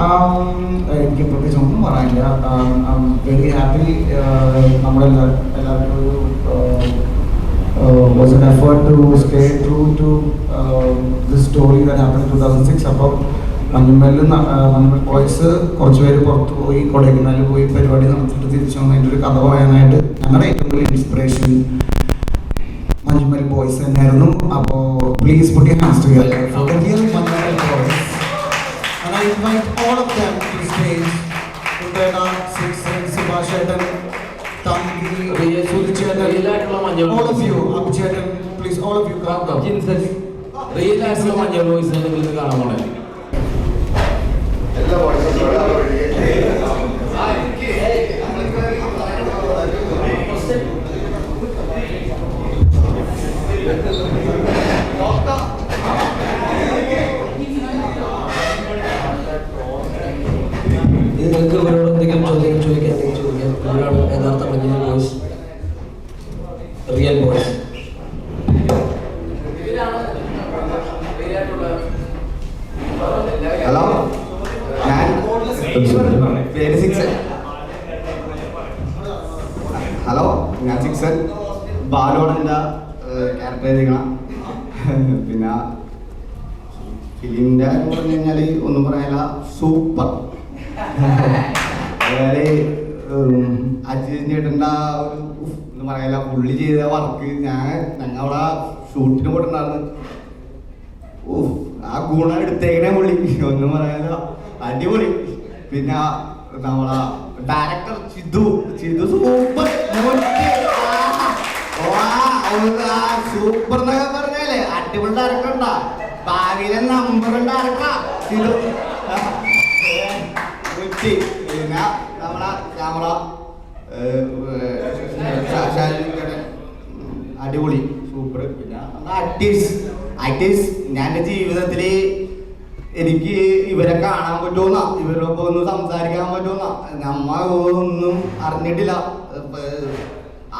Um, എനിക്ക് പ്രത്യേകിച്ച് ഒന്നും പറയാനില്ല. വെരി ഹാപ്പി നമ്മുടെ എല്ലാവരും ഒരു was an effort to stay through to this story that happen two thousand six അപ്പം മഞ്ഞുമേലിൽ മഞ്ഞുമൽ ബോയ്സ് കുറച്ച് പേര് പുറത്ത് പോയി കൊടൈക്കനാലിൽ പോയി പരിപാടി നടത്തിയിട്ട് തിരിച്ചു വന്നതിന്റെ ഒരു കഥ പറയാനായിട്ട് ഞങ്ങളുടെ ഏറ്റവും വലിയ ഇൻസ്പിറേഷൻ മഞ്ജുമൽ ബോയ്സ് തന്നെയായിരുന്നു. അപ്പോൾ പ്ലീസ് പുട്ടി ഹാൻഡ്സ് ചെയ്യാം I invite all of them to stage. Uddayana, Sixen, Subhash Chetan, മഞ്ഞൾ all of you, Abhichetan, please all of you come. come. Real ആയിട്ടുള്ള മഞ്ഞൾ വോയിസിനെ നിങ്ങൾ കാണാൻ പോണേ എല്ലാ അവിടെ ഷൂട്ടിന് പോയിട്ടുണ്ടായിരുന്നു ഓ ആ ഗുണം എടുത്തേക്കണേ പുള്ളി ഒന്നും പറയാനില്ല അടിപൊളി പിന്നെ നമ്മളെ director Chidu Chidu super super എന്നൊക്കെ പറഞ്ഞാലേ അടിപൊളി ഡയറക്ടർ ഉണ്ടാ ഭാവിയിലെ നമ്പർ ഡയറക്ടറാ ചിതു പിന്നെ നമ്മളെ ക്യാമറ അടിപൊളി ആക്ടേഴ്സ് ആക്ടേഴ്സ് ഞാൻ ജീവിതത്തിൽ എനിക്ക് ഇവരെ കാണാൻ പറ്റുമെന്ന ഇവരൊക്കെ ഒന്ന് സംസാരിക്കാൻ പറ്റുമെന്ന നമ്മ ഒന്നും അറിഞ്ഞിട്ടില്ല.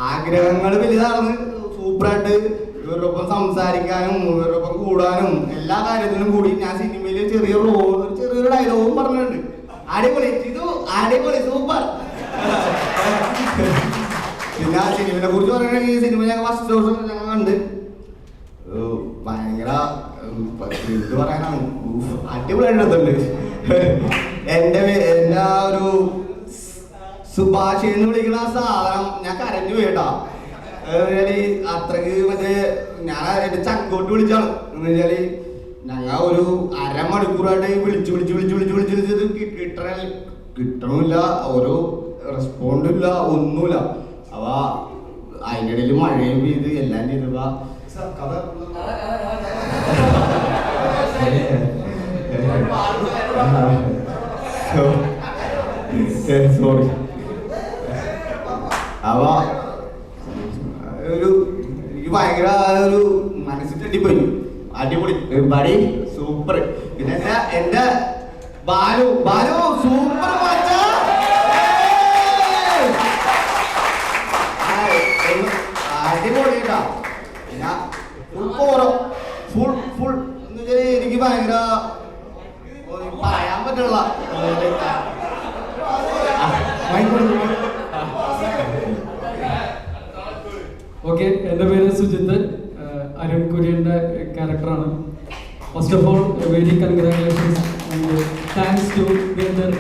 ആഗ്രഹങ്ങൾ വലുതാണ് സൂപ്പറായിട്ട് ഇവരൊപ്പം സംസാരിക്കാനും ഇവരൊപ്പം കൂടാനും എല്ലാ കാര്യത്തിലും കൂടി ഞാൻ സിനിമയിൽ ചെറിയ റോൾ ചെറിയൊരു ഡയലോഗും പറഞ്ഞിട്ടുണ്ട്. അടിപൊളി. ഇത് അടിപൊളി. സൂപ്പർ. പിന്നെ ആ സിനിമയെ കുറിച്ച് പറയുകയാണെങ്കിൽ ഈ സിനിമ ഞങ്ങൾ ഫസ്റ്റ് ദിവസം ഞങ്ങൾ കണ്ട്. പ- എന്ത് പറയാനാണ് അടിപൊളിയായിട്ടുണ്ട്. എന്റെ എല്ലാ ഒരു സുഭാഷ് എന്ന് വിളിക്കുന്ന ആ സാധനം ഞാൻ കരഞ്ഞു പോയിട്ടാ എന്നുവെച്ചാൽ അത്രയ്ക്ക് മറ്റേ ഞാൻ എന്റെ ചങ്കോട്ട് വിളിച്ചാണ്. എന്നുവെച്ചാൽ ഞങ്ങൾ ഒരു അരമണിക്കൂറായിട്ട് വിളിച്ച് വിളിച്ച് വിളിച്ച് വിളിച്ച് വിളിച്ച് വിളിച്ചത് കിട്ടണ കിട്ടണമില്ല. ഓരോ റെസ്പോണ്ടും ഇല്ല ഒന്നുമില്ല. അവ അതിന്റെ ഇടയിൽ മഴയും പെയ്ത് എല്ലാം ചെയ്തപ്പോ കഥ അവ ഒരു എനിക്ക് ഭയങ്കര ഒരു മനസ്സിൽ തട്ടിപ്പോയി അടിപൊളി. ബടി സൂപ്പർ പിന്നെ എന്റെ ബാലു ബാലു സൂപ്പർ മച്ചാ. ഏയ്. ആ, ഒന്ന് അടിപൊളി കേട്ടാ പിന്നെ ഫുൾ കോറോ ഫുൾ ഫുൾ എന്ന് വെച്ചാൽ എനിക്ക് ഭയങ്കര ഓ, പറയാൻ പറ്റുള്ള ഓക്കെ എന്റെ പേര് സുജിത്ത് ആഹ് അരുൺ കുര്യന്റെ ക്യാരക്ടറാണ്. First of all very congratulations and thanks to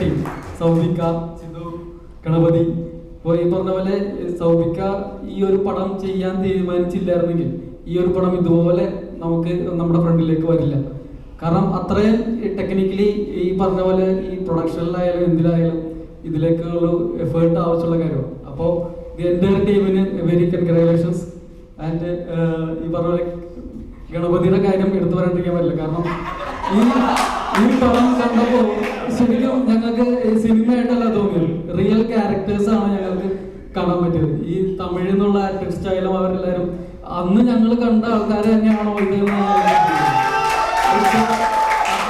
team സൗബിക്ക Sidhu Ganapathi. ഇപ്പോൾ ഈ പറഞ്ഞ പോലെ സൗബിക്ക ഈ ഒരു പടം ചെയ്യാൻ തീരുമാനിച്ചില്ലായിരുന്നെങ്കിൽ ഈ ഒരു പടം ഇതുപോലെ നമുക്ക് നമ്മുടെ ഫ്രണ്ടിലേക്ക് വരില്ല. കാരണം അത്രയും ടെക്നിക്കലി ഈ പറഞ്ഞ പോലെ ഈ പ്രൊഡക്ഷനിലായാലും എന്തിലായാലും ഇതിലേക്കുള്ള എഫേർട്ട് ആവശ്യമുള്ള കാര്യമാണ്. അപ്പോൾ എന്റെ ടീമിന് വെരി കൺഗ്രാറ്റുലേഷൻസ് ആൻഡ് ഈ പറഞ്ഞ പോലെ ഗണപതിയുടെ കാര്യം എടുത്തു പറയാണ്ടിരിക്കാൻ പറ്റില്ല. കാരണം ഈ ഈ പടം കണ്ടപ്പോൾ ശരിക്കും ഞങ്ങൾക്ക് സിനിമയായിട്ടല്ല തോന്നിയത്. റിയൽ ക്യാരക്ടേഴ്സ് ആണ് ഞങ്ങൾക്ക് കാണാൻ പറ്റിയത്. ഈ തമിഴിൽ നിന്നുള്ള സ്റ്റൈലും അവരെല്ലാവരും അന്ന് ഞങ്ങൾ കണ്ട ആൾക്കാർ തന്നെയാണോ ഇത്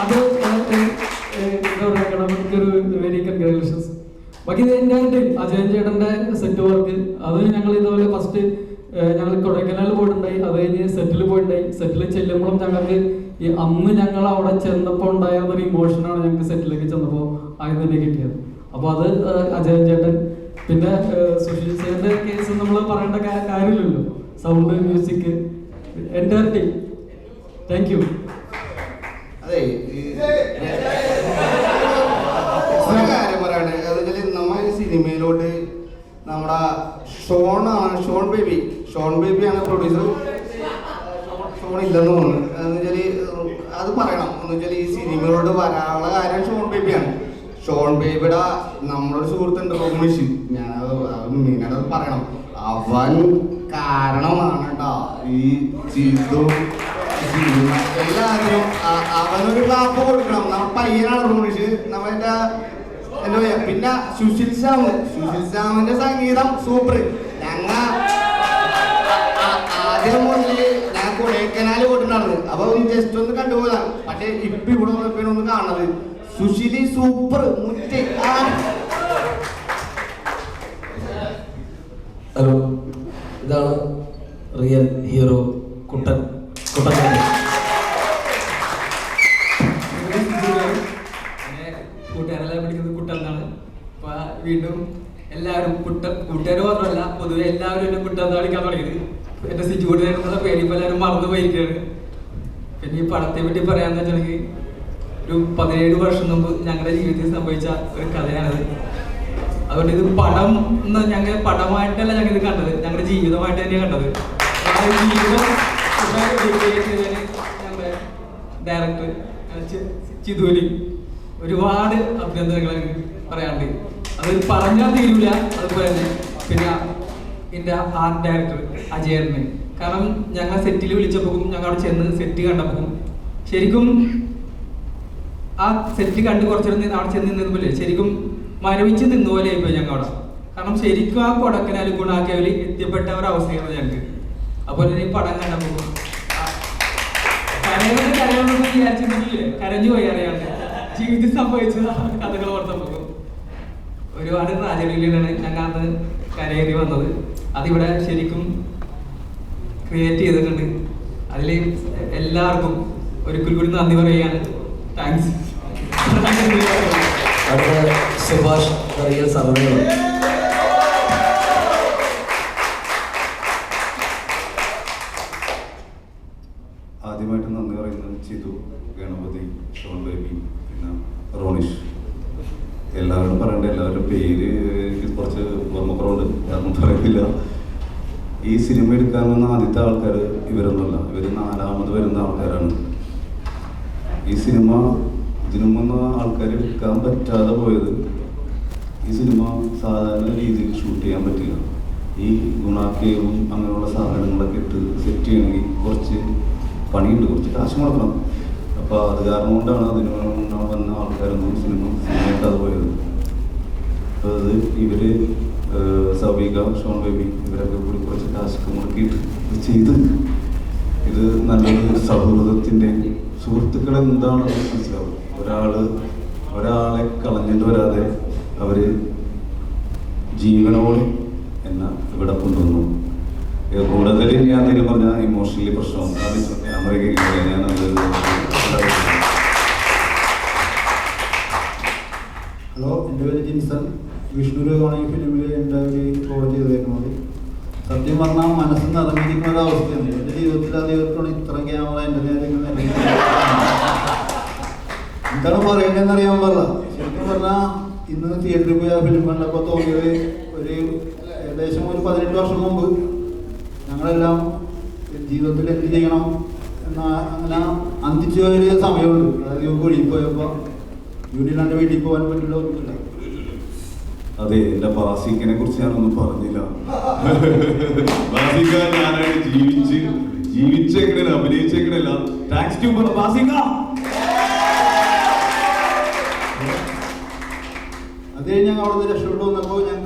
അത് ഒരു വെരി ബാക്കി അജയൻ ചേട്ടന്റെ സെറ്റ് വർക്ക് അത് ഞങ്ങൾ ഇതുപോലെ ഫസ്റ്റ് ഞങ്ങൾ കൊടൈക്കനാലിൽ പോയിട്ടുണ്ടായി. അത് കഴിഞ്ഞ് സെറ്റിൽ പോയിട്ടുണ്ടായി. സെറ്റിൽ ചെല്ലുമ്പോഴും ഞങ്ങൾക്ക് ഈ അന്ന് ഞങ്ങൾ അവിടെ ചെന്നപ്പോൾ ഉണ്ടായിരുന്ന ഒരു ഇമോഷനാണ് ഞങ്ങൾക്ക് സെറ്റിലേക്ക് ചെന്നപ്പോൾ ആദ്യം തന്നെ കിട്ടിയത്. അപ്പോൾ അത് അജയൻ ചേട്ടൻ. പിന്നെ സുശീൽ ചേട്ടന്റെ കേസ് നമ്മൾ പറയേണ്ട കാര്യമില്ലല്ലോ. സൗണ്ട് മ്യൂസിക് എന്റെ താങ്ക് യു അതെ സിനിമയിലോട്ട് നമ്മുടെ ഷോണാണ് ഷോൺ ബേബി ഷോൺ ബേബിയാണ് പ്രൊഡ്യൂസർ ഷോൺ ഇല്ലെന്ന് തോന്നുന്നു. എന്ന് വെച്ചാൽ അത് പറയണം. എന്ന് വെച്ചാൽ ഈ സിനിമയോട് വരാനുള്ള കാര്യം ഷോൺ ബേബിയാണ് ഷോൺ ബേബിയുടെ നമ്മുടെ ഒരു സുഹൃത്തുണ്ട് റോമിഷി. ഞാൻ അത് പറയണം. അവൻ കാരണമാണ് കേട്ടോ ഈ ചിതു എല്ലാവരും അവനൊരു ക്ലാപ്പ് കൊടുക്കണം. നമ്മ പയ്യനാണ് റോമിഷ്. നമ്മുടെ എന്താ പറയാ? പിന്നെ സുശീൽ ശ്യാമ്. സുശീൽ ശ്യാമിന്റെ സംഗീതം സൂപ്പർ. ഞങ്ങ ആദ്യം മുതൽ ഞാൻ കൊടൈക്കനാല് പോയിട്ടുണ്ടായിരുന്നു അപ്പൊ ജസ്റ്റ് ഒന്ന് കണ്ടുപോകാം പക്ഷെ ഇപ്പൊ ഇവിടെ ഒന്ന് കാണുന്നത്. സുശീലി സൂപ്പർ മുറ്റ് ഹലോ ഇതാണ് റിയൽ ഹീറോ കുട്ടൻ കുട്ടൻ. കൂട്ടുകാരെല്ലാം പഠിക്കുന്നത് കുട്ടെന്നാണ് അപ്പൊ വീണ്ടും എല്ലാവരും കുട്ട കൂട്ടുകാർ മാത്രമല്ല പൊതുവെ എല്ലാവരും എന്നെ കുട്ടൻ കളിക്കാൻ തുടങ്ങിയത്. എന്റെ സിജു കൂട്ടുകാരെന്നുള്ള പേര് ഇപ്പൊ എല്ലാവരും മറന്നു പോയിരിക്കുകയാണ്. പിന്നെ ഈ പടത്തെ പറ്റി പറയാന്ന് വെച്ചിട്ടുണ്ടെങ്കിൽ ഒരു പതിനേഴ് വർഷം മുമ്പ് ഞങ്ങളുടെ ജീവിതത്തിൽ സംഭവിച്ച ഒരു കഥയാണത്. അതുകൊണ്ട് ഇത് പടം എന്ന് ഞങ്ങൾ പടമായിട്ടല്ല ഞങ്ങൾ ഇത് കണ്ടത്. ഞങ്ങളുടെ ജീവിതമായിട്ട് തന്നെയാണ് കണ്ടത്. ജീവിതം ഡയറക്ടർ ചിതൂലി ഒരുപാട് അഭിനന്ദനങ്ങൾ പറയാണ്ട് അത് പറഞ്ഞാൽ തീരൂല അതുപോലെ തന്നെ പിന്നെ എന്റെ ആർട്ട് ഡയറക്ടർ അജയറിന് കാരണം ഞങ്ങൾ സെറ്റിൽ വിളിച്ചപ്പോൾ ഞങ്ങൾ അവിടെ ചെന്ന് സെറ്റ് കണ്ടപ്പോൾ ശരിക്കും ആ സെറ്റ് കണ്ട് കുറച്ചു നേരം അവിടെ ചെന്ന് നിന്നപ്പോലെ ശരിക്കും മരവിച്ച് നിന്ന പോലെ ആയിപ്പോയി ഞങ്ങൾ അവിടെ കാരണം ശരിക്കും ആ കൊടക്കനാലും ഗുണാക്കിയവര് എത്തിപ്പെട്ട ഒരു അവസ്ഥയാണ് ഞങ്ങൾക്ക്. അപ്പോൾ ഈ പടം കണ്ടപ്പോൾ കരഞ്ഞു പോയി അറിയാണ്ട്. ജീവിതം സംഭവിച്ച കഥകൾ ഓർത്തപ്പോൾ. ഒരുപാട് ട്രാജഡിയിലാണ് ഞങ്ങൾ അന്ന് കരയേറി വന്നത്. അതിവിടെ ശരിക്കും ക്രിയേറ്റ് ചെയ്തിട്ടുണ്ട്. അതിൽ എല്ലാവർക്കും ഒരിക്കൽ കൂടി നന്ദി പറയുകയാണ്. താങ്ക്സ് സുഭാഷ് റിയൽ സർവൈവർ ഈ സിനിമ എടുക്കാൻ വന്ന ആദ്യത്തെ ആൾക്കാർ ഇവരൊന്നുമല്ല. ഇവർ നാലാമത് വരുന്ന ആൾക്കാരാണ്. ഈ സിനിമ ഇതിനു മുമ്പ് ആൾക്കാർ എടുക്കാൻ പറ്റാതെ പോയത് ഈ സിനിമ സാധാരണ രീതിയിൽ ഷൂട്ട് ചെയ്യാൻ പറ്റില്ല. ഈ ഗുണാക്കേവും അങ്ങനെയുള്ള സാധനങ്ങളൊക്കെ ഇട്ട് സെറ്റ് ചെയ്യണമെങ്കിൽ കുറച്ച് പണിയുണ്ട് കുറച്ച് കാശ് മുടക്കണം. അപ്പോൾ അത് കാരണം കൊണ്ടാണ് അതിന് വന്ന ആൾക്കാരൊന്നും സിനിമ സിനിമയായിട്ടത് പോയത്. അപ്പോൾ അത് ഇവർ സവിക ഷോൺ ബേബി ഇവരൊക്കെ കൂടി കുറച്ച് ടാസ്ക് മുടക്കിയിട്ട് ചെയ്ത് ഇത് നല്ലൊരു സൗഹൃദത്തിന്റെ സുഹൃത്തുക്കൾ എന്താണെന്ന് മനസ്സിലാവും. ഒരാൾ ഒരാളെ കളഞ്ഞിട്ട് വരാതെ അവർ ജീവനോളി എന്ന ഇവിടെ കൊണ്ടുവന്നു. കൂടുതൽ ഞാൻ എന്തെങ്കിലും പറഞ്ഞാൽ ഇമോഷണലി പ്രശ്നമാണ് ക്യാമറയ്ക്ക് ഞാനത് ഹലോ എന്റെ പേര് ജിൻസൺ. വിഷ്ണു രോഗമാണ് ഈ ഫിലിമിൽ എന്റെ ഒരു റോൾ ചെയ്തിരുന്നത് സത്യം പറഞ്ഞാൽ മനസ്സ് നിറഞ്ഞിരിക്കുന്ന ഒരു അവസ്ഥയാണ്. എന്റെ ജീവിതത്തിൽ ആദ്യമായിട്ടാണ് ഇത്ര ക്യാമറ എന്റെ നേരെ. എന്താണ് പറയേണ്ടതെന്ന് അറിയാൻ ശരിക്കും പറഞ്ഞാൽ ഇന്ന് തിയേറ്ററിൽ പോയി ആ ഫിലിം കണ്ടപ്പോൾ തോന്നിയത് ഒരു ഏകദേശം ഒരു പതിനെട്ട് വർഷം മുമ്പ് ഞങ്ങളെല്ലാം ജീവിതത്തിൽ എന്ത് ചെയ്യണം എന്ന അങ്ങനെ അന്തിച്ചു പോയൊരു സമയമുണ്ട്. അതായത് ഒഴുകിപ്പോയപ്പോൾ പോയപ്പോൾ യൂണിയനാണ്ട് വീട്ടിൽ പോകാൻ പറ്റില്ല ഒന്നുമില്ല. അതെ എന്റെ ബാസിക്കിനെ കുറിച്ച് ഞാനൊന്നും പറഞ്ഞില്ല. ബാസിക്ക ഞാനായിട്ട് ജീവിച്ച് ജീവിച്ചെങ്കിലും അഭിനയിച്ചെങ്ങനെയല്ല താങ്ക്സ് ടു പാസിക്ക അതെ ഞങ്ങൾ അവിടുന്ന് രക്ഷപ്പെട്ടു. വന്നപ്പോ ഞങ്ങൾക്ക്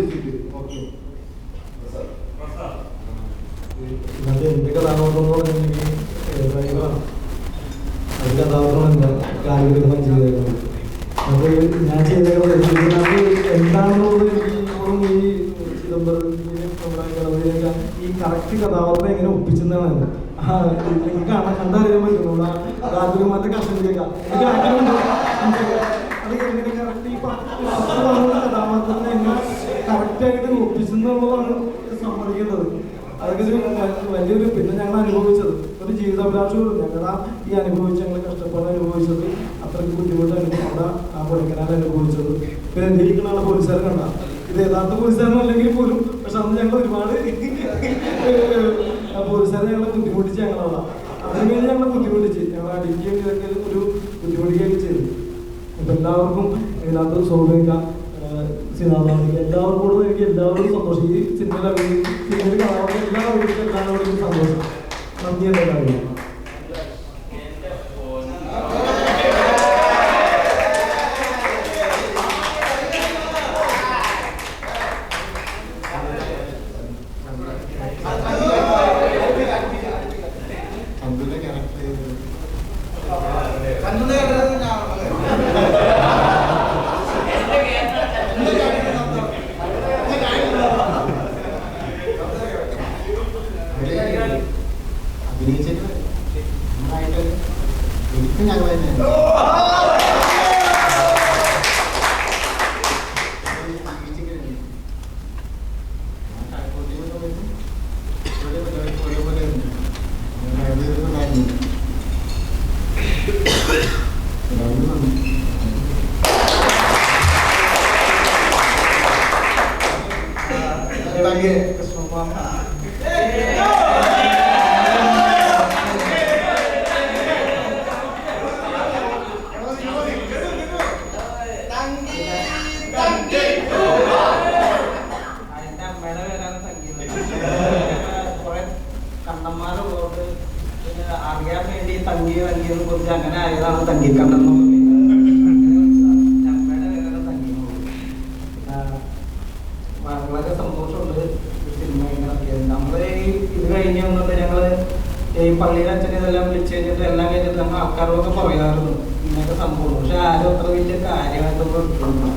இருக்குது ഞങ്ങളെ ബുദ്ധിമുട്ടിച്ച് ഞങ്ങൾ അടിക്കുകയും ഇതൊക്കെ ഒരു ബുദ്ധിമുട്ടിക്കുകയൊക്കെ ചെയ്തു അപ്പൊ എല്ലാവർക്കും ഇതിനകത്ത് സൗകര്യം എല്ലാവർക്കോടും എല്ലാവർക്കും എനിക്ക് എല്ലാവരും സന്തോഷം. ഈ സിനിമയിൽ സിനിമയിൽ കാണാവുന്ന എല്ലാവർക്കും എല്ലാവരോടും സന്തോഷം. നന്ദി എല്ലാവരും അഭിനയിച്ചിട്ട് നന്നായിട്ട് എനിക്ക് ഞങ്ങൾ തന്നെയാണ് അതിന്റെ അമ്മയുടെ പേരാണ് സംഗീതം കുറെ കണ്ണന്മാരുള്ളതുകൊണ്ട് പിന്നെ അറിയാൻ വേണ്ടി തങ്കി തങ്കിയെ കുറിച്ച് അങ്ങനെ ആയതാണ് തങ്കി കണ്ണൻ അമ്മയുടെ പേരാണ് തങ്കി വളരെ സന്തോഷമുണ്ട് സിനിമ നമ്മൾ ഇത് കഴിഞ്ഞ് വന്നിട്ട് ഞങ്ങൾ ഈ പള്ളിയിലെ അച്ഛനെ ഇതെല്ലാം വിളിച്ചു കഴിഞ്ഞിട്ട് എല്ലാം കഴിഞ്ഞിട്ട് നമ്മൾ ആൾക്കാരോടൊക്കെ പറയാറുണ്ട് ഇങ്ങനത്തെ സംഭവം. പക്ഷെ ആരും അത്ര വലിയ കാര്യമായിട്ടൊന്നും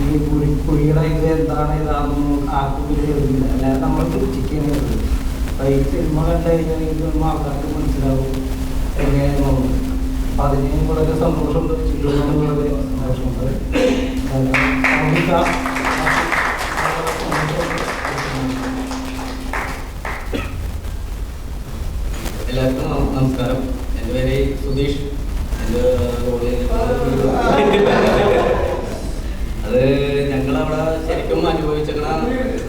ഈ കുഴി കുഴിയുടെ ഇത് എന്താണ് ഇതാണെന്നും ആർക്കും വലിയ അല്ലാതെ നമ്മൾ തിരിച്ചിരിക്കുന്നത്. അപ്പൊ ഈ സിനിമ കണ്ടു കഴിഞ്ഞാൽ ഈ സിനിമ ആൾക്കാർക്ക് മനസ്സിലാവും എങ്ങനെയാണെന്നുള്ളത് അപ്പൊ അതിന് വളരെ സന്തോഷമുണ്ട് ചിത്രത്തിന് വളരെ സന്തോഷമുണ്ട് നമസ്കാരം. എന്റെ പേര് സുധീഷ് എന്റെ റോളിൽ അത് ഞങ്ങളവിടെ ശരിക്കും അനുഭവിച്ചിരുന്ന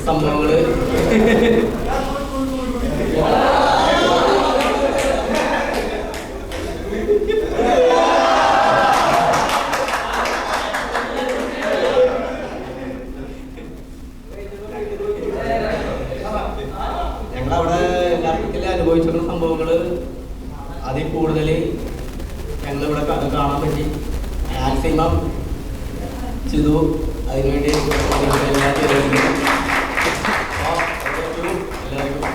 സംഭവങ്ങൾ ഞങ്ങളവിടെ യഥാർത്ഥത്തിൽ അനുഭവിച്ചിരുന്ന സംഭവങ്ങൾ അതിൽ കൂടുതൽ ഞങ്ങളിവിടെ ക- കാണാൻ പറ്റി മാക്സിമം ചെയ്തു അതിനുവേണ്ടി എല്ലാം ചെയ്തിട്ടുണ്ട് അപ്പോൾ thank you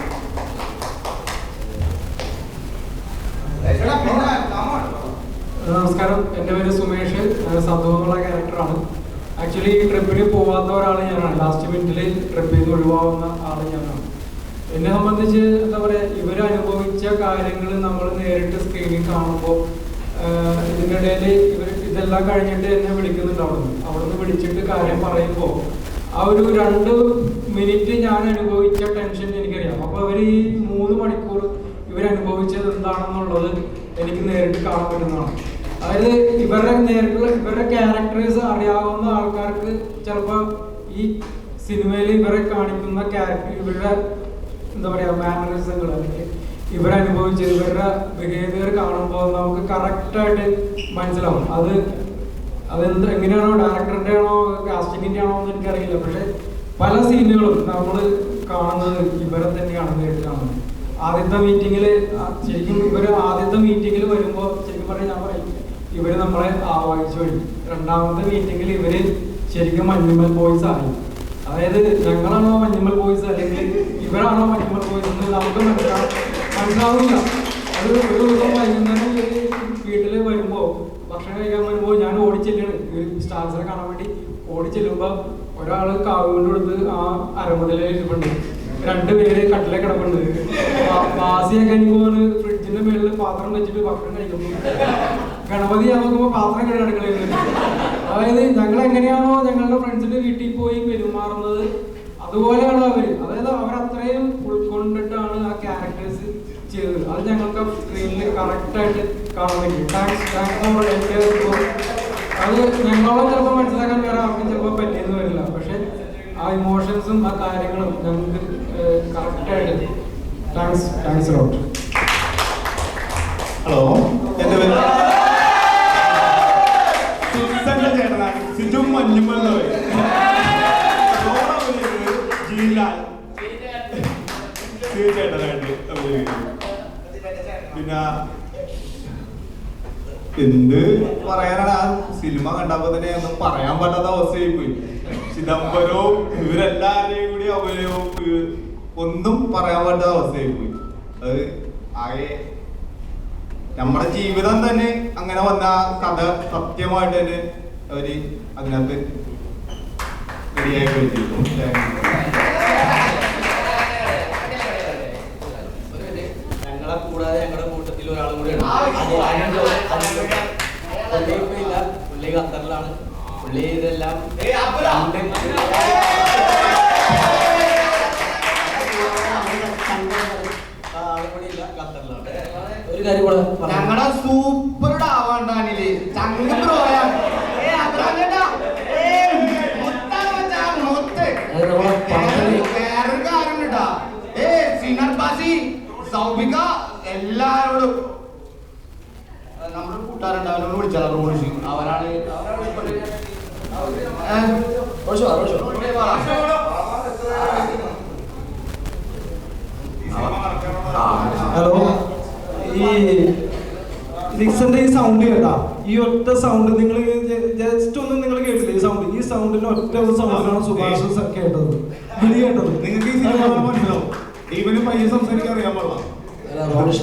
എല്ലാവർക്കും നമസ്കാരം എന്റെ പേര് സുമേഷ് സന്തു എന്നുള്ള ക്യാരക്ടറാണ് ആക്ച്വലി ഈ ട്രിപ്പിന് പോവാത്ത ഒരാൾ ഞാനാണ് ലാസ്റ്റ് മിനിറ്റിൽ ട്രിപ്പിൽ നിന്ന് ഒഴിവാകുന്ന ആൾ ഞാനാണ് എന്നെ സംബന്ധിച്ച് എന്താ പറയുക ഇവർ അനുഭവിച്ച കാര്യങ്ങൾ നമ്മൾ നേരിട്ട് സ്ക്രീനിൽ കാണുമ്പോൾ ഇടയിൽ ഇവർ ഇതെല്ലാം കഴിഞ്ഞിട്ട് എന്നെ വിളിക്കുന്നുണ്ട് അവിടുന്ന്. വിളിച്ചിട്ട് കാര്യം പറയുമ്പോൾ ആ ഒരു രണ്ട് മിനിറ്റ് ഞാൻ അനുഭവിച്ച ടെൻഷൻ എനിക്കറിയാം. അപ്പൊ അവർ ഈ മൂന്ന് മണിക്കൂർ ഇവർ ഇവരനുഭവിച്ചത് എന്താണെന്നുള്ളത് എനിക്ക് നേരിട്ട് കാണാൻ പറ്റുന്നതാണ്. അതായത് ഇവരുടെ നേരിട്ടുള്ള ഇവരുടെ ക്യാരക്ടേഴ്സ് അറിയാവുന്ന ആൾക്കാർക്ക് ചിലപ്പോൾ ഈ സിനിമയിൽ ഇവരെ കാണിക്കുന്ന ക്യാരക്ടർ ഇവരുടെ എന്താ പറയുക മാനറിസങ്ങൾ അല്ലെങ്കിൽ ഇവരനുഭവിച്ചത് ഇവരുടെ ബിഹേവിയർ കാണുമ്പോൾ നമുക്ക് കറക്റ്റായിട്ട് മനസ്സിലാവും. അത് അതെന്ത് എങ്ങനെയാണോ ഡയറക്ടറിന്റെ ആണോ കാസ്റ്റിംഗിന്റെ ആണോ എന്ന് എനിക്കറിയില്ല. പക്ഷെ പല സീനുകളും നമ്മൾ കാണുന്നത് ഇവരെ തന്നെയാണ് കേട്ടിട്ടാണ് ആദ്യത്തെ മീറ്റിങ്ങിൽ ശരിക്കും ഇവർ ആദ്യത്തെ മീറ്റിങ്ങിൽ വരുമ്പോൾ ശരിക്കും പറഞ്ഞാൽ ഞാൻ പറയും ഇവർ നമ്മളെ ആവാഹിച്ചു വഴി രണ്ടാമത്തെ മീറ്റിങ്ങിൽ ഇവർ ശരിക്കും മഞ്ഞുമൽ ബോയ്സ് ആയി. അതായത് ഞങ്ങളാണോ മഞ്ഞുമൽ ബോയ്സ് അല്ലെങ്കിൽ ഇവരാണോ മഞ്ഞുമൽ ബോയ്സ് എന്ന് നമുക്ക് മനസ്സിലാവും. മനസ്സിലാവില്ല അത് ഒരു ദിവസം വൈകുന്നേരം വീട്ടിൽ വരുമ്പോ ഭക്ഷണം കഴിക്കാൻ വരുമ്പോൾ ഞാൻ ഓടിച്ചെല്ലാണ്. സ്റ്റാർസിനെ കാണാൻ വേണ്ടി ഓടിച്ചെല്ലുമ്പോൾ ഒരാൾ കാവുകൊണ്ട് കൊടുത്ത് ആ അരമുതലേ ഇരിപ്പുണ്ട്. രണ്ടുപേര് കട്ടിലെ കിടപ്പുണ്ട്. വാ- വാസിയൊക്കെ ഫ്രിഡ്ജിന്റെ മേളിൽ പാത്രം വെച്ചിട്ട് ഭക്ഷണം കഴിക്കുന്നു. ഗണപതി നോക്കുമ്പോ പാത്രം അടുക്കളയിൽ അതായത് ഞങ്ങൾ എങ്ങനെയാണോ ഞങ്ങളുടെ ഫ്രണ്ട്സിന്റെ വീട്ടിൽ പോയി പെരുമാറുന്നത് അതുപോലെയാണ് അവർ? അതായത് ക്യാരക്ടേഴ്സ് ചെയ്തത് അത് ഞങ്ങൾക്ക് സ്ക്രീനിൽ കറക്റ്റായിട്ട് പറ്റും. താങ്ക്സ് താങ്ക്സ് എനിക്ക് അത് ഞങ്ങളോട് ചിലപ്പോൾ മനസ്സിലാക്കാൻ വേറെ ആർക്കും ചിലപ്പോൾ പറ്റിയെന്ന് വരില്ല. പക്ഷെ ആ ഇമോഷൻസും ആ കാര്യങ്ങളും ഞങ്ങൾക്ക് കറക്റ്റായിട്ട് താങ്ക്സ് താങ്ക്സ് ഹലോ എന്ത് പറയാനാണ് ആ സിനിമ കണ്ടപ്പോ തന്നെ ഒന്നും പറയാൻ പറ്റാത്ത അവസ്ഥയായി പോയി ചിദംബരവും ഇവരെല്ലാവരെയും കൂടി അഭിനയവും ഒന്നും പറയാൻ പറ്റാത്ത അവസ്ഥയായി പോയി അത് ആകെ നമ്മുടെ ജീവിതം തന്നെ അങ്ങനെ വന്ന കഥ സത്യമായിട്ട് തന്നെ അവർ അതിനകത്ത് റെഡിയായി ഞങ്ങളുടെ കൂട്ടത്തിൽ ഒരാളും കൂടെ പുള്ളി ഇപ്പൊ ഇല്ല പുള്ളി ഖത്തറിലാണ്. പുള്ളി ഇതെല്ലാം കണ്ട് ആ, ആൾ ഇവിടെ ഇല്ല ഖത്തറിലാണ്. ഒരു കാര്യം കൂടെ. ഞങ്ങളുടെ സൂപ്പർ കൂട്ടുകാരുണ്ട് അവനോട് വിളിച്ചാലോ റോണിഷ് അവരാണ് അവരാണ് ഏ, റോഷോ, റോഷോ. ഇവിടെ വാ. ഹലോ ഈ സൗണ്ട് കേട്ടാ? ഈ ഒറ്റ സൗണ്ട് നിങ്ങൾ ജസ്റ്റ് ഒന്ന് നിങ്ങൾ കേട്ടില്ല ഈ സൗണ്ട് ഈ സൗണ്ടിന് ഒറ്റ ഒരു സൗണ്ടിനാണ് സുഭാഷ് കേട്ടത്. വിളി കേട്ടത്. നിങ്ങൾക്ക് ഈ സിനിമ മനസ്സിലാവും. ഇവന് പയ്യെ സംസാരിക്കാൻ അറിയാൻ പാടില്ല. റോഡിഷിനോട് റോണിഷ്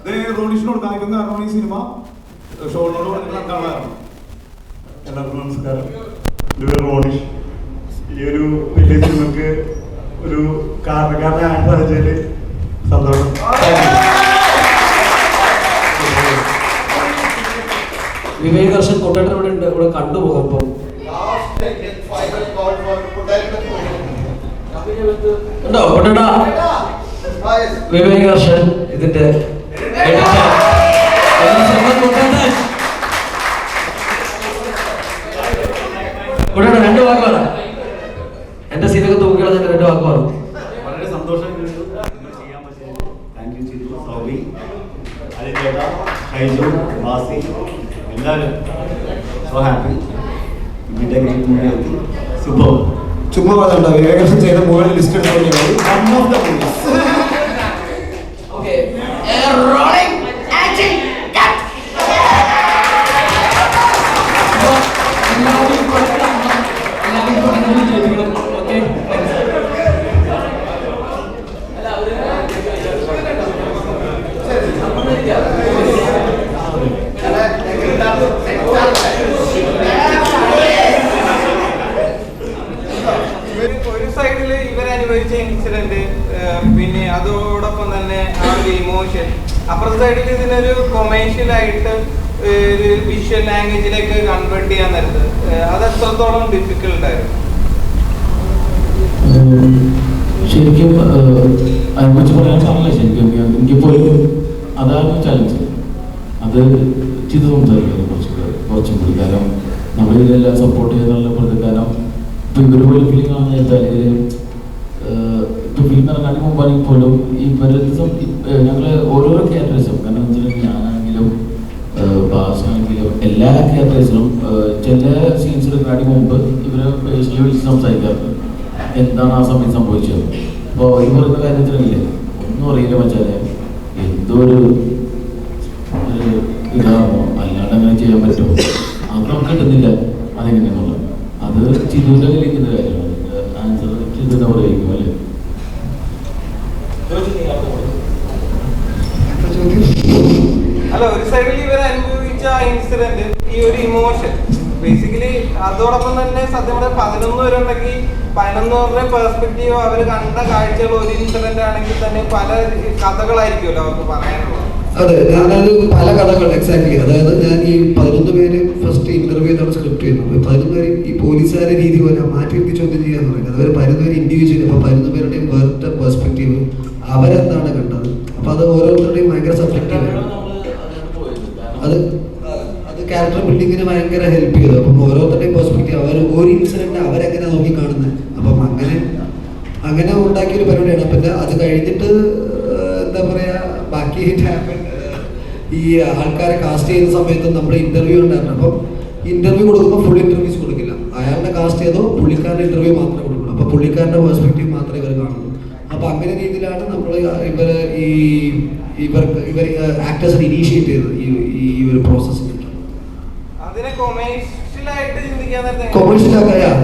ഇത് റോണിഷിനോട് കാര്യം കാരണം ഈ സിനിമ? ഷോളിനോട് എല്ലാവർക്കും നമസ്കാരം എന്റെ പേര് റോണിഷ് ഈ ഒരു വലിയ സിനിമക്ക് ഒരു കാരണക്കാരനായ സാഹചര്യത്തിൽ സന്തോഷം വിവേക് കൊട്ടേട്ടൻ ഇവിടെ ഇവിടെ കണ്ടുപോകും ദർശൻ ഇതിന്റെ. കൊട്ടേട്ടൻ രണ്ട് വാക്ക് പറ എന്റെ സീനൊക്കെ തൂക്കികളഞ്ഞ രണ്ട് വാക്ക് പറ വളരെ സന്തോഷം ഷൈജു വാസി എല്ലാവരും. സോ ഹാപ്പി ഇവിടെ ഗ്രേറ്റ് മൂവി സൂപ്പർ ചുമ്മാ വിവേകൃഷ്ണൻ ചെയ്ത മുകളിൽ ലിസ്റ്റ് എടുത്തോണ്ടിയാണ് വൺ ഓഫ് ദ മൂവീസ് പിന്നെ അതോടൊപ്പം തന്നെ ആ ഒരു ഇമോഷൻ അപ്പുറത്തെ സൈഡിൽ ഇതിനൊരു കൊമേഴ്ഷ്യൽ ആയിട്ട് ഒരു വിഷ്വൽ ലാംഗ്വേജിലേക്ക് കൺവേർട്ട് ചെയ്യാൻ നേരത്ത് അത് എത്രത്തോളം ഡിഫിക്കൽട്ട് ആയിരുന്നു? ശരിക്കും അതിനെക്കുറിച്ച് പറയാൻ സാധനമില്ല ശരിക്കും. എനിക്ക് പോലും അതാണ് ചലഞ്ച് അത് ചെയ്ത് സംസാരിക്കുന്നത് കുറച്ച് കുറച്ചും കൂടി. കാരണം സപ്പോർട്ട് ചെയ്യുന്ന പ്രതികാരം ഇപ്പം ഇവർ ഫീലിംഗ് ഫിലിം കാണുന്ന വെച്ചാൽ ഇപ്പം ഫിലിം ഇറങ്ങാൻ മുമ്പാണെങ്കിൽ പോലും ഇവരുടെ ഞങ്ങൾ ഓരോരോ ക്യാരക്ടേഴ്സും കാരണം വെച്ചിട്ടുണ്ടെങ്കിൽ ഞാനാണെങ്കിലും ഭാഷയാണെങ്കിലും എല്ലാ ക്യാരക്ടേഴ്സിനും ചില സീൻസ് എടുക്കാനും മുമ്പ് ഇവരെ പേഴ്സണലി വിളിച്ച് സംസാരിക്കാറുണ്ട്. എന്താണ് ആ സമയത്ത് സംഭവിച്ചത്? അപ്പോൾ അവർ പറയുന്ന കാര്യത്തിലല്ലേ ഒന്നും അറിയില്ല മച്ചാലെ എന്തോ ഒരു ഇതാണോ? അല്ലാണ്ട് അങ്ങനെ ചെയ്യാൻ പറ്റുമോ? അത് നമുക്ക് കിട്ടുന്നില്ല. അതെങ്ങനെയാണുള്ളത് അത് ചിതുവിന്റെ കയ്യിലിരിക്കുന്ന കാര്യമാണ്. ആൻസർ ചിതുവിനെ പറയുമായിരിക്കും അല്ലേ അല്ല ഒരു സൈഡിൽ ഇവർ അനുഭവിച്ച സംഭവിച്ച ഇൻസിഡന്റ് ഈ ഒരു ഇമോഷൻ ബേസിക്കലി അതോടൊപ്പം തന്നെ സത്യം പറഞ്ഞാൽ പതിനൊന്ന് വരെ ഉണ്ടെങ്കിൽ പതിനൊന്ന് പേരുടെ പെർസ്പെക്റ്റീവ് അവർ കണ്ട കാഴ്ചകൾ ഒരു ഇൻസിഡന്റ് ആണെങ്കിൽ തന്നെ പല കഥകളായിരിക്കുമല്ലോ അവർക്ക് പറയാനുള്ളത്. അതെ ഞാനത് പല കഥകൾ എക്സാക്ട്ലി അതായത് ഞാൻ ഈ പതിനൊന്ന് പേര് ഫസ്റ്റ് ഇന്റർവ്യൂ ചെയ്താണ് സ്ക്രിപ്റ്റ് ചെയ്യുന്നത് പതിനൊന്ന് പേര് ഈ പോലീസുകാരെ രീതി പോലെ മാറ്റി നിർത്തി ചോദ്യം ചെയ്യാന്ന് പറയുന്നത്. അതുവരെ പതിനൊന്ന് പേര് ഇൻഡിവിജ്വൽ അപ്പൊ പതിനൊന്ന് പേരുടെയും വേറിട്ട പെർസ്പെക്റ്റീവ് അവരെന്താണ് കണ്ടത്? അപ്പൊ അത് ഓരോരുത്തരുടെയും ഭയങ്കര സബ്ജക്റ്റീവ് അത് ക്യാരക്ടർ ബിൽഡിങ്ങിന് ഭയങ്കര ഹെൽപ്പ് ചെയ്തു. അപ്പം ഓരോരുത്തരുടെയും പെർസ്പെക്റ്റീവ് അവർ ഒരു ഇൻസിഡന്റ് അവരെങ്ങനെ നോക്കി കാണുന്നത് അപ്പം അങ്ങനെ അങ്ങനെ ഉണ്ടാക്കിയൊരു പരിപാടിയാണ്. അപ്പം അത് കഴിഞ്ഞിട്ട് എന്താ പറയാ ബാക്കി ഈ ആൾക്കാരെ കാസ്റ്റ് ചെയ്യുന്ന സമയത്ത് നമ്മുടെ ഇന്റർവ്യൂ ഉണ്ടായിരുന്നു. അപ്പം ഇന്റർവ്യൂ കൊടുക്കുമ്പോൾ ഫുൾ ഇന്റർവ്യൂസ് കൊടുക്കില്ല. അയാളുടെ കാസ്റ്റ് ചെയ്തോ പുള്ളിക്കാരന്റെ ഇന്റർവ്യൂ മാത്രമേ കൊടുക്കുള്ളൂ. അപ്പൊ പുള്ളിക്കാരുടെ പെർസ്പെക്റ്റീവ് മാത്രമേ ഇവർ കാണുള്ളൂ. അപ്പൊ അങ്ങനെ രീതിയിലാണ് നമ്മൾ ഇവർ ഈ ഇവർക്ക് ഇവർ ആക്ടേഴ്സിനെ ഇനീഷ്യേറ്റ് ചെയ്തത് ഈ ഈ ഒരു പ്രോസസ്സിൽ കൊമേഴ്ഷ്യൽ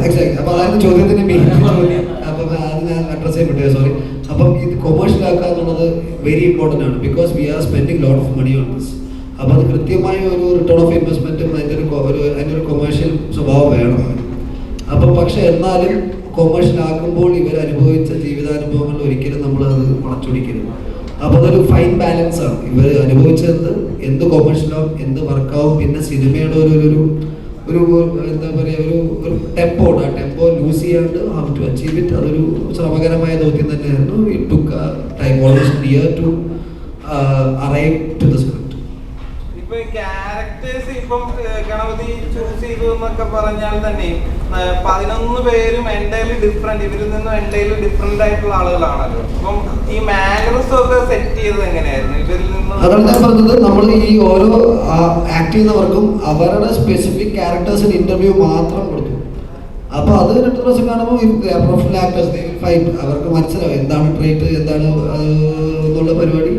എക്സാക്ട് അപ്പൊ അതായത് ചോദ്യത്തിന്റെ മെയിൻ അപ്പൊ അത് ഞാൻ അഡ്രസ് ചെയ്യാൻ പറ്റില്ല സോറി അപ്പം ഇത് കൊമേഴ്ഷ്യൽ ആക്കുക എന്നുള്ളത് വെരി ഇമ്പോർട്ടന്റ് ആണ് because we are spending lot of money on this അപ്പൊ അത് കൃത്യമായ ഒരു റിട്ടേൺ ഓഫ് ഇൻവെസ്റ്റ്മെന്റും അതിന്റെ ഒരു അതിന്റെ ഒരു കൊമേഴ്ഷ്യൽ സ്വഭാവം വേണം. അപ്പം പക്ഷെ എന്നാലും കൊമേഴ്ഷ്യൽ ആക്കുമ്പോൾ ഇവർ അനുഭവിച്ച ജീവിതാനുഭവങ്ങൾ ഒരിക്കലും നമ്മൾ അത് വളച്ചൊടിക്കരുത്. അപ്പൊ അതൊരു ഫൈൻ ബാലൻസ് ആണ്. ഇവർ അനുഭവിച്ചത് എന്ത് കൊമേഴ്ഷ്യലാവും എന്ത് വർക്കാവും പിന്നെ സിനിമയുടെ ഒരു ഒരു ഒരു എന്താ പറയുക ഒരു ഒരു ടെമ്പോ ആ ടെമ്പോ ലൂസ് ചെയ്യാണ്ട് ഹാവ് ടു അച്ചീവ് ഇറ്റ് അതൊരു ശ്രമകരമായ ദൗത്യം തന്നെയായിരുന്നു. It took time almost year to arrive to the ഇപ്പം ഗണപതി ചൂസ് ചെയ്തു എന്നൊക്കെ പറഞ്ഞാൽ തന്നെ പതിനൊന്ന് പേരും എന്റയർലി ഡിഫറെന്റ് ഇവരിൽ നിന്നും എന്റയർലി ഡിഫറെന്റ് ആയിട്ടുള്ള ആളുകളാണല്ലോ. അപ്പം ഈ മാനറിസം ഒക്കെ സെറ്റ് ചെയ്തത് എങ്ങനെയായിരുന്നു? ഇവരിൽ അതാണ് ഞാൻ നിന്ന് പറഞ്ഞത്. നമ്മൾ ഈ ഓരോ ആക്ട് ചെയ്യുന്നവർക്കും അവരുടെ സ്പെസിഫിക് ക്യാരക്ടേഴ്സിന് ഇന്റർവ്യൂ മാത്രം കൊടുത്തു. അപ്പൊ അത് രണ്ടു ദിവസം കാണുമ്പോൾ പ്രൊഫഷണൽ ആക്ടേഴ്സ് ഫൈറ്റ് അവർക്ക് മനസ്സിലാവും എന്താണ് ട്രേറ്റ് എന്താണ് എന്നുള്ള പരിപാടി.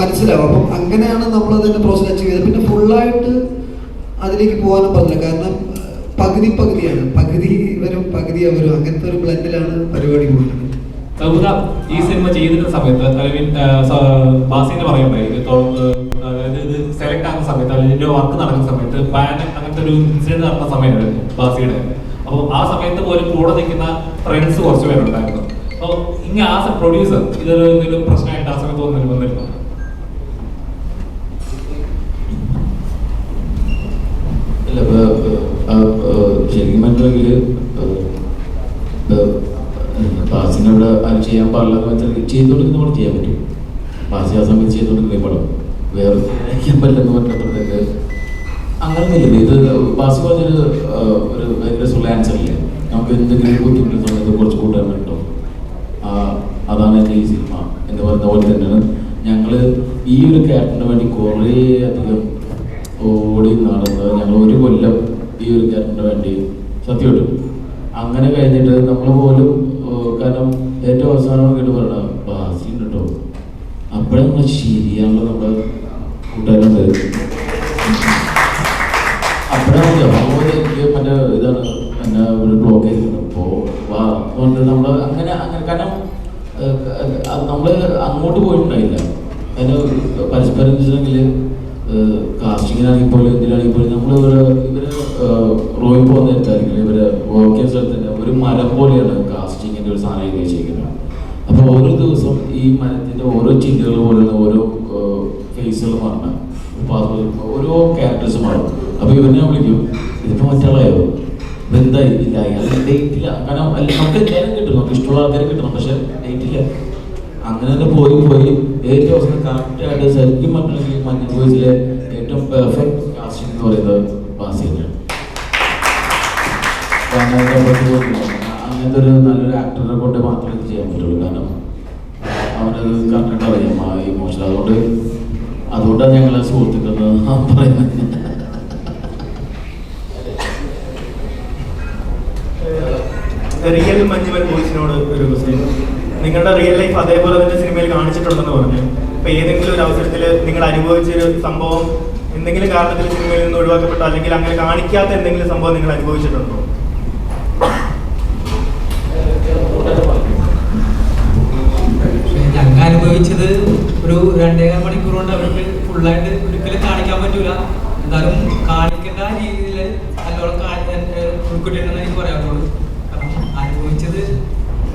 മനസ്സിലാവും. അപ്പം അങ്ങനെയാണ് നമ്മൾ അതിന്റെ പ്രോസസ് അച്ചീവ് ചെയ്തത് പിന്നെ ഫുള്ളായിട്ട് അതിലേക്ക് പോകാനും പറഞ്ഞില്ല കാരണം പകുതി പകുതിയാണ്. പകുതി വരും പകുതി അവരും അങ്ങനത്തെ ഒരു ബ്ലെൻഡിലാണ് പരിപാടി പോകുന്നത് ഈ സിനിമ ചെയ്തിരുന്ന സമയത്ത് മീൻ ബാസിനെ ഏഹ് അതായത് ഇത് സെലക്ട് ആകുന്ന സമയത്ത് അല്ലെങ്കിൽ ഇതിന്റെ വർക്ക് നടക്കുന്ന സമയത്ത് ബാൻ അങ്ങനത്തെ ഒരു ഇൻസിഡന്റ് നടന്ന സമയമായിരുന്നു ബാസിയുടെ. അപ്പോൾ ആ സമയത്ത് പോലും കൂടെ നിൽക്കുന്ന ഫ്രണ്ട്സ് കുറച്ച് പേരുണ്ടായിരുന്നു. അപ്പോൾ ഇങ്ങനെ എ പ്രൊഡ്യൂസർ ഇതൊരു എന്തെങ്കിലും പ്രശ്നമായിട്ട് ആ സമയത്ത് തോന്നുന്നു വന്നിരുന്നു. ശരിക്കും മനസ്സിലാക്കി ബാസിനോട് അത് ചെയ്യാൻ പാടില്ലെന്ന് വെച്ചാൽ ചെയ്തുകൊടുക്കുന്ന പോലെ ചെയ്യാൻ പറ്റും. ബാസി ആ സമയത്ത് ചെയ്തുകൊടുക്കുന്ന പടം. വേറെ ചെയ്യാൻ പറ്റില്ലെന്ന് പറഞ്ഞപ്പോഴത്തേക്ക് അങ്ങനൊന്നുമില്ല. ഇത് ബാസി പറഞ്ഞൊരു ഒരു ഭയങ്കര സുള്ള ആൻസർ ഇല്ലേ? നമുക്ക് എന്തെങ്കിലും ബുദ്ധിമുട്ടുള്ള സമയത്ത് കുറച്ച് കൂട്ടാൻ എന്റെ ഈ സിനിമ എന്ന് പറയുന്ന പോലെ തന്നെയാണ് ഞങ്ങൾ ഈ ഒരു ക്യാരക്ടറിന് വേണ്ടി കുറേ അധികം ഓടി നടന്നത് ഞങ്ങൾ ഒരു കൊല്ലം ഈ ഒരു ക്യാരക്ടറിന് വേണ്ടി സത്യമായിട്ടും. അങ്ങനെ കഴിഞ്ഞിട്ട് നമ്മൾ പോലും കാരണം ഏറ്റവും അവസാനം കേട്ട് പറയണ ബാസി കേട്ടോ. അപ്പോഴേ നമ്മൾ ശരിയാണല്ലോ നമ്മുടെ കൂട്ടുകാരുണ്ട് അപ്പോഴാണ് മറ്റേ ഇതാണ് എന്നെ ഒരു ബ്ലോക്ക് ചെയ്തിട്ടുണ്ട് അപ്പോൾ വാ അതുകൊണ്ട് നമ്മൾ അങ്ങനെ അങ്ങനെ കാരണം നമ്മൾ അങ്ങോട്ട് പോയിട്ടുണ്ടായില്ല. അതിന് പരസ്പരം വെച്ചിട്ടുണ്ടെങ്കിൽ കാസ്റ്റിങ്ങിനാണെങ്കിൽ പോലും ഇതിലാണെങ്കിൽ പോലും നമ്മൾ ഇവർ ഇവർ റോയിൽ പോകുന്ന നേരത്തായിരിക്കും ഇവർ സ്ഥലത്ത് തന്നെ ഒരു മരം പോലെയാണ് കാസ്റ്റിങ്ങിന്റെ ഒരു സാധനം ഉപയോഗിച്ചിരിക്കുന്നത് അപ്പോൾ ഓരോ ദിവസം ഈ മരത്തിന്റെ ഓരോ ചിന്തകൾ പോലെയുള്ള ഓരോ ഫേസുകൾ മാറണം അപ്പൊ അത് ഓരോ ക്യാരക്ടേഴ്സ് മാറും. അപ്പൊ ഇവനെ വിളിക്കും ഇതിപ്പോ മറ്റാളായോ? എന്തായി ഇല്ല അയാൾ ഡേറ്റ് ഇല്ല. കാരണം നമുക്ക് എല്ലാവരും കിട്ടും. നമുക്ക് ഇഷ്ടമുള്ള ആൾക്കാരെ കിട്ടണം. പക്ഷെ ഡേറ്റ് ഇല്ല. അങ്ങനെ തന്നെ പോയി പോയി. ഏറ്റവും അവസാനം കറക്റ്റ് ആയിട്ട് ശരിക്കും പറഞ്ഞിട്ടുണ്ടെങ്കിൽ മഞ്ഞ ബോയ്സിലെ ഏറ്റവും പെർഫെക്റ്റ് കാസ്റ്റിംഗ് എന്ന് പറയുന്നത് ബാസി തന്നെയാണ്. കാരണം അതിനകത്ത് തോന്നുന്നു. അങ്ങനത്തെ ഒരു നല്ലൊരു ആക്ടറെ കൊണ്ട് മാത്രമേ ഇത് ചെയ്യാൻ പറ്റുള്ളൂ. കാരണം അവനത് കണ്ടിട്ട് അറിയാം. ആ ഇമോഷൻ അതുകൊണ്ട് അതുകൊണ്ടാണ് ഞങ്ങളെ സുഹൃത്തുക്കൾ പറയുന്നത്. റിയൽ മഞ്ഞുമൽ ബോയ്സിനോട് ഒരു ക്വസ്റ്റ്യൻ നിങ്ങളുടെ റിയൽ ലൈഫ് അതേപോലെ തന്നെ സിനിമയിൽ കാണിച്ചിട്ടുണ്ടെന്ന് പറഞ്ഞു. ഇപ്പൊ ഏതെങ്കിലും ഒരു അവസരത്തിൽ നിങ്ങൾ അനുഭവിച്ചൊരു സംഭവം എന്തെങ്കിലും കാരണത്തിൽ സിനിമയിൽ നിന്ന് ഒഴിവാക്കപ്പെട്ട? അല്ലെങ്കിൽ അങ്ങനെ കാണിക്കാത്ത എന്തെങ്കിലും സംഭവം നിങ്ങൾ അനുഭവിച്ചിട്ടുണ്ടോ? ഞങ്ങൾ അനുഭവിച്ചത് ഒരു രണ്ടേകാൽ മണിക്കൂർ കൊണ്ട് അവർക്ക് ഫുള്ളായിട്ട് ഒരിക്കലും കാണിക്കാൻ പറ്റൂല. എന്നാലും കാണിക്കേണ്ട രീതിയിൽ നല്ലോണം ഉൾക്കൊണ്ടിട്ടുണ്ടെന്ന് എനിക്ക് പറയാറുള്ളൂ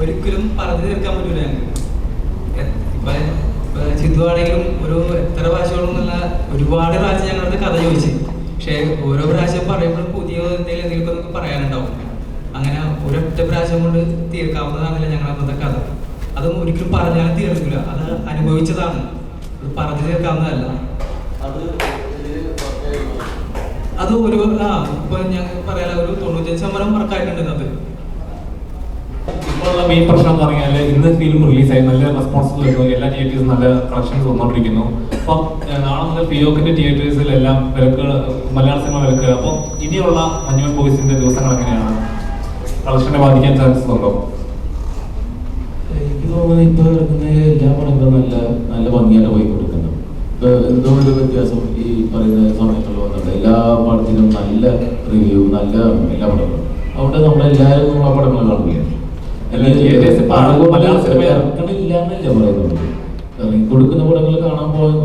ഒരിക്കലും പറഞ്ഞു തീർക്കാൻ പറ്റൂല ചിന്തുവാണെങ്കിലും ഇപ്പൊ ഒരു എത്ര പ്രാവശ്യങ്ങളൊന്നുമല്ല ഒരുപാട് പ്രാവശ്യം ഞങ്ങളുടെ കഥ ചോദിച്ചു. പക്ഷേ ഓരോ പ്രാവശ്യം പറയുമ്പോഴും പുതിയ എന്തെങ്കിലും എന്തെങ്കിലും നമുക്ക് പറയാനുണ്ടാവും. അങ്ങനെ ഒരൊറ്റ പ്രാവശ്യം കൊണ്ട് തീർക്കാവുന്നതാണല്ലോ ഞങ്ങളുടെ അന്നത്തെ കഥ. അതും ഒരിക്കലും പറഞ്ഞാൽ തീർക്കില്ല അത് അനുഭവിച്ചതാണ്. അത് പറഞ്ഞു തീർക്കാവുന്നതല്ല. അത് ഒരു ആ ഇപ്പൊ ഞാൻ പറയാനുള്ള ഒരു തൊണ്ണൂറ്റഞ്ച് ശതമാനം വർക്കായിട്ടുണ്ട് ഇപ്പോൾ മെയിൻ പ്രശ്നം എന്ന് പറഞ്ഞാൽ ഇന്ന് ഫിലിം റിലീസായി നല്ല റെസ്പോൺസ് വരുന്നു എല്ലാ തിയേറ്റേഴ്സും നല്ല കളക്ഷൻസ് വന്നുകൊണ്ടിരിക്കുന്നു അപ്പം നാളെ മുതൽ പിയോക്കിന്റെ തിയേറ്റേഴ്സിലെല്ലാം വിലക്കുകൾ മലയാള സിനിമ വിലക്കുക അപ്പോൾ ഇനിയുള്ള മഞ്ഞുമൽ പോയിസിന്റെ ദിവസങ്ങൾ എങ്ങനെയാണ്? കളക്ഷനെ ബാധിക്കാൻ ചാൻസസ് ഉണ്ടോ? എനിക്ക് എല്ലാ പടങ്ങളും നല്ല നല്ല ഭംഗിയാണ് പോയി കൊടുക്കുന്നു. ഇപ്പൊ എന്തോ ഒരു വ്യത്യാസം ഈ പറയുന്ന സമയത്തുള്ള വന്നിട്ട് എല്ലാ പടത്തിനും നല്ല റിവ്യൂ നല്ല എല്ലാ പടങ്ങളും. അതുകൊണ്ട് നമ്മളെല്ലാവരും ആ പടങ്ങൾ കാണുകയാണ് ആളുകൾ മലയാള സിനിമ- ഇറക്കണില്ല എന്നല്ലേ പറയുന്നത് കൊടുക്കുന്ന പടങ്ങൾ കാണാൻ പോകാൻ